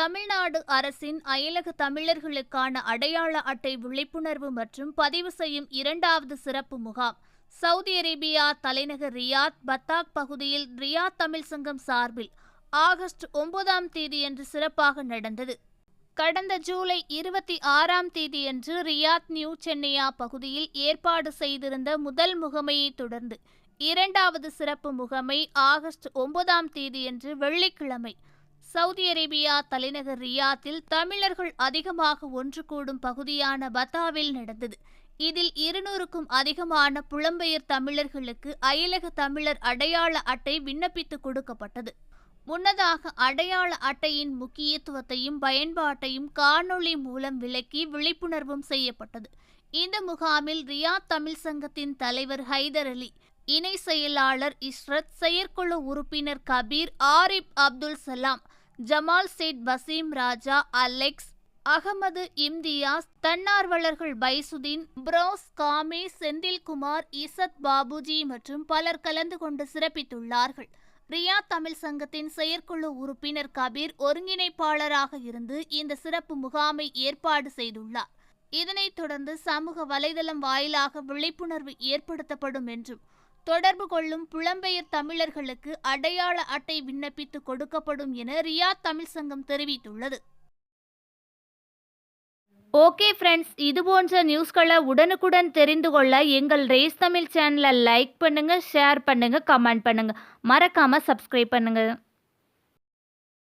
தமிழ்நாடு அரசின் அயலக தமிழர்களுக்கான அடையாள அட்டை விழிப்புணர்வு மற்றும் பதிவு செய்யும் இரண்டாவது சிறப்பு முகாம். சவுதி அரேபியா தலைநகர் ரியாத் பத்தாக் பகுதியில் ரியாத் தமிழ் சங்கம் சார்பில் ஆகஸ்ட் ஒன்பதாம் தேதியன்று சிறப்பாக நடந்தது. கடந்த ஜூலை இருபத்தி ஆறாம் தேதியன்று ரியாத் நியூ சென்னையா பகுதியில் ஏற்பாடு செய்திருந்த முதல் முகமையை தொடர்ந்து இரண்டாவது சிறப்பு முகமை ஆகஸ்ட் ஒன்பதாம் தேதியன்று வெள்ளிக்கிழமை சவுதி அரேபியா தலைநகர் ரியாத்தில் தமிழர்கள் அதிகமாக ஒன்று கூடும் பகுதியான பத்தாவில் நடந்தது. இதில் இருநூறுக்கும் அதிகமான புலம்பெயர் தமிழர்களுக்கு அயலக தமிழர் அடையாள அட்டை விண்ணப்பித்து கொடுக்கப்பட்டது. முன்னதாக அடையாள அட்டையின் முக்கியத்துவத்தையும் பயன்பாட்டையும் காணொளி மூலம் விளக்கி விழிப்புணர்வும் செய்யப்பட்டது. இந்த முகாமில் ரியாத் தமிழ் சங்கத்தின் தலைவர் ஹைதர் அலி இணை செயலாளர் இஸ்ரத் செயற்குழு உறுப்பினர் கபீர் ஆரிப் அப்துல் சலாம் ஜமால் சேட் வசீம் ராஜா அலெக்ஸ் அகமது இம்தியாஸ் தன்னார்வலர்கள் பைசுதீன் புரோஸ் காமே செந்தில்குமார் இசத் பாபுஜி மற்றும் பலர் கலந்து கொண்டு சிறப்பித்துள்ளார்கள். ரியா தமிழ் சங்கத்தின் செயற்குழு உறுப்பினர் கபீர் ஒருங்கிணைப்பாளராக இருந்து இந்த சிறப்பு முகாமை ஏற்பாடு செய்துள்ளார். இதனைத் தொடர்ந்து சமூக வலைதளம் வாயிலாக விழிப்புணர்வு ஏற்படுத்தப்படும் என்றும் தொடர்பு கொள்ளும் புலம்பெயர் தமிழர்களுக்கு அடையாள அட்டை விண்ணப்பித்து கொடுக்கப்படும் என ரியாத் தமிழ் சங்கம் தெரிவித்துள்ளது. ஓகே ஃப்ரெண்ட்ஸ் இது போன்ற நியூஸ்களை உடனுக்குடன் தெரிந்து கொள்ள எங்கள் ரேஸ் தமிழ் சேனலை லைக் பண்ணுங்கள் ஷேர் பண்ணுங்கள் கமெண்ட் பண்ணுங்கள் மறக்காமல் சப்ஸ்கிரைப் பண்ணுங்கள்